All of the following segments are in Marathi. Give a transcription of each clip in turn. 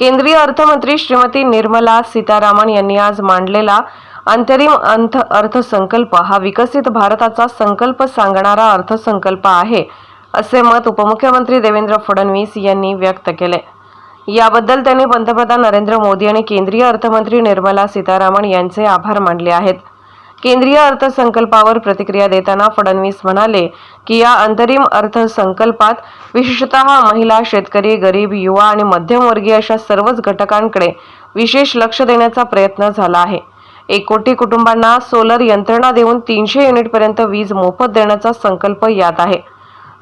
केंद्रीय अर्थमंत्री श्रीमती निर्मला सीतारामन यांनी आज मांडलेला अंतरिम अंथ अर्थसंकल्प हा विकसित भारताचा संकल्प सांगणारा अर्थसंकल्प आहे असे मत उपमुख्यमंत्री देवेंद्र फडणवीस यांनी व्यक्त केले. याबद्दल त्यांनी पंतप्रधान नरेंद्र मोदी आणि केंद्रीय अर्थमंत्री निर्मला सीतारामन यांचे आभार मानले आहेत. केंद्रीय अर्थसंकल्पावर प्रतिक्रिया देताना फडणवीस म्हणाले की या अंतरिम अर्थसंकल्पात विशेषतः महिला शेतकरी गरीब युवा आणि मध्यमवर्गीय अशा सर्वच घटकांकडे विशेष लक्ष देण्याचा प्रयत्न झाला आहे. एक कोटी कुटुंबांना सोलर यंत्रणा देऊन तीनशे युनिटपर्यंत वीज मोफत देण्याचा संकल्प यात आहे.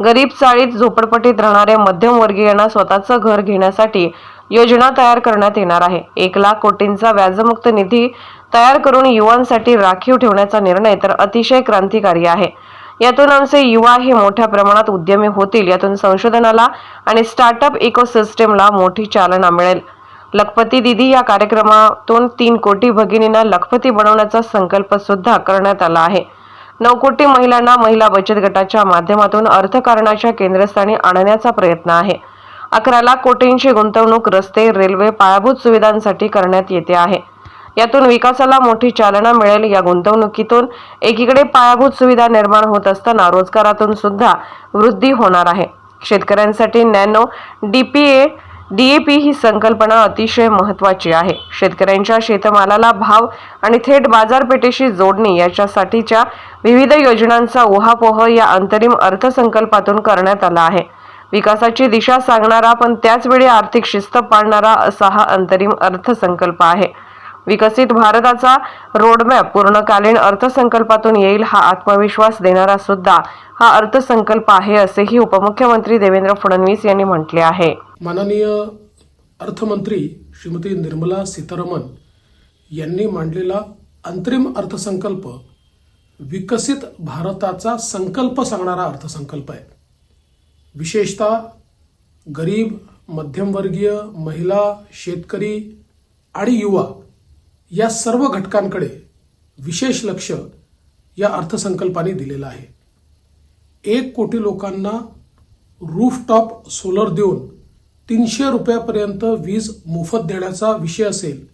गरीब चाळीत झोपडपट्टीत राहणाऱ्या मध्यमवर्गीयांना स्वतःचं घर घेण्यासाठी योजना तयार करण्यात येणार आहे. एक लाख कोटींचा व्याजमुक्त निधी तयार करून युवांसाठी राखीव ठेवण्याचा निर्णय तर अतिशय क्रांतिकारी आहे. यातून आमचे युवा हे मोठ्या प्रमाणात उद्यमी होतील. यातून संशोधनाला आणि स्टार्टअप इकोसिस्टमला मोठी चालना मिळेल. लखपती दिदी या कार्यक्रमातून तीन कोटी भगिनींना लखपती बनवण्याचा संकल्प सुद्धा करण्यात आला आहे. नऊ कोटी महिलांना महिला बचत गटाच्या माध्यमातून अर्थकारणाच्या केंद्रस्थानी आणण्याचा प्रयत्न आहे. अकरा लाख कोटींची गुंतवणूक रस्ते रेल्वे पायाभूत सुविधांसाठी करण्यात येते आहे. यातून विकासाला मोठी चालना मिळेल या गुंतवणुकीतून. एकीकडे पायाभूत सुविधा निर्माण होत असताना रोजगारातून सुद्धा वृद्धी होणार आहे. शेतकऱ्यांसाठी नॅनो डीपीए डीएपी ही संकल्पना अतिशय महत्त्वाची आहे. शेतकऱ्यांच्या शेतमालाला भाव आणि थेट बाजारपेठेशी जोडणी याच्यासाठीच्या विविध योजनांचा उहापोह या अंतरिम अर्थसंकल्पातून करण्यात आला आहे. विकासाची दिशा सांगणारा पण त्याचवेळी आर्थिक शिस्त पाळणारा असा हा अंतरिम अर्थसंकल्प आहे. विकसित भारताचा रोडमॅप पूर्णकालीन अर्थसंकल्पातून येईल हा आत्मविश्वास देणारा सुद्धा हा अर्थसंकल्प आहे असेही उपमुख्यमंत्री देवेंद्र फडणवीस यांनी म्हटले आहे. माननीय अर्थमंत्री श्रीमती निर्मला सीतारामन यांनी मांडलेला अंतरिम अर्थसंकल्प विकसित भारताचा संकल्प सांगणारा अर्थसंकल्प आहे. विशेषतः गरीब मध्यमवर्गीय महिला शेतकरी आणि युवा या सर्व घटकांकडे विशेष लक्ष या अर्थसंकल्पाने दिलेलं आहे. एक कोटी लोकांना रूफटॉप सोलर देऊन तीनशे रुपयापर्यंत वीज मोफत देण्याचा विषय असेल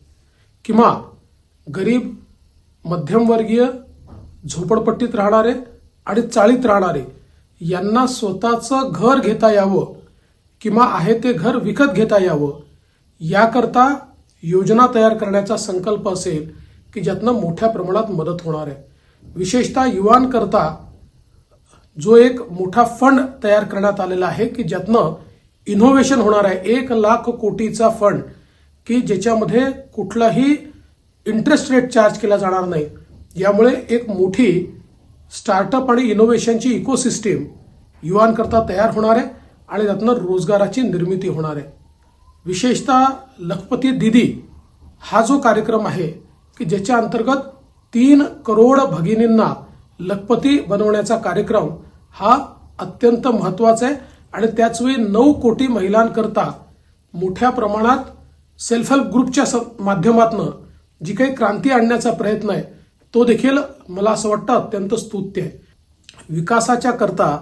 किंवा गरीब मध्यमवर्गीय झोपडपट्टीत राहणारे आणि चाळीत राहणारे यांना स्वतःचं घर घेता यावं किंवा आहे ते घर विकत घेता यावं याकरता योजना तयार करण्याचा संकल्प असेल की ज्यातनं मोठ्या प्रमाणात मदत होणार आहे. विशेषतः युवांकरता जो एक मोठा फंड तयार करण्यात आलेला आहे की ज्यातनं इनोव्हेशन होणार आहे. एक लाख कोटीचा फंड की ज्याच्यामध्ये कुठलाही इंटरेस्ट रेट चार्ज केला जाणार नाही. यामुळे एक मोठी स्टार्टअप आणि इनोव्हेशनची इकोसिस्टीम युवांकरता तयार होणार आहे आणि त्यातनं रोजगाराची निर्मिती होणार आहे. विशेषतः लखपती दिदी हा जो कार्यक्रम आहे की ज्याच्या अंतर्गत तीन करोड भगिनींना लखपती बनवण्याचा कार्यक्रम हा अत्यंत महत्त्वाचा आहे आणि त्याचवेळी नऊ कोटी महिलांकरता मोठ्या प्रमाणात सेल्फ हेल्प ग्रुपच्या स- जी काही क्रांती आणण्याचा प्रयत्न आहे तो देखील मला असं वाटतं अत्यंत स्तुत्य आहे. विकासाच्या करता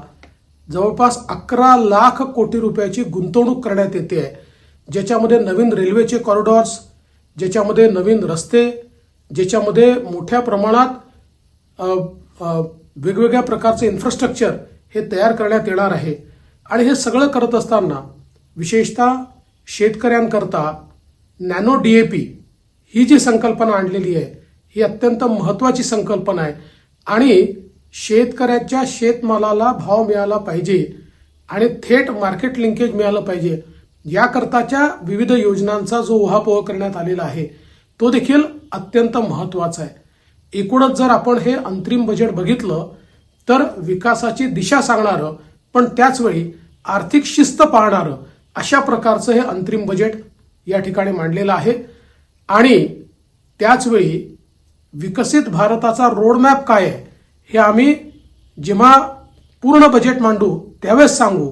जवळपास अकरा लाख कोटी रुपयाची गुंतवणूक करण्यात येते आहे. ज्याच्यामध्ये नवीन रेल्वेचे कॉरिडॉर्स ज्याच्यामध्ये नवीन रस्ते ज्याच्यामध्ये मोठ्या प्रमाणात वेगवेगळ्या प्रकारचे इन्फ्रास्ट्रक्चर हे तयार करण्यात येणार आहे. आणि हे सगळं करत असताना विशेषतः शेतकऱ्यांकरता नॅनो डीएपी ही जी संकल्पना आणलेली आहे ही अत्यंत महत्वाची संकल्पना आहे. आणि शेतकऱ्याच्या शेतमालाला भाव मिळाला पाहिजे आणि थेट मार्केट लिंकेज मिळालं पाहिजे याकरताच्या विविध योजनांचा जो उहापोह करण्यात आलेला आहे तो देखील अत्यंत महत्त्वाचा आहे. एकूणच जर आपण हे अंतरिम बजेट बघितलं तर विकासाची दिशा सांगणारं पण त्याचवेळी आर्थिक शिस्त पाळणारं अशा प्रकारचं हे अंतरिम बजेट या ठिकाणी मांडलेलं आहे. आणि त्याचवेळी विकसित भारताचा रोडमॅप काय आहे हे आम्ही जेव्हा पूर्ण बजेट मांडू त्यावेळेस सांगू.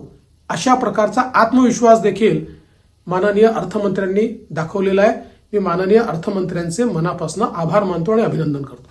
अशा प्रकारचा आत्मविश्वास देखील माननीय अर्थमंत्र्यांनी दाखवलेला आहे. मी माननीय अर्थमंत्र्यांचे मनापासून आभार मानतो आणि अभिनंदन करतो.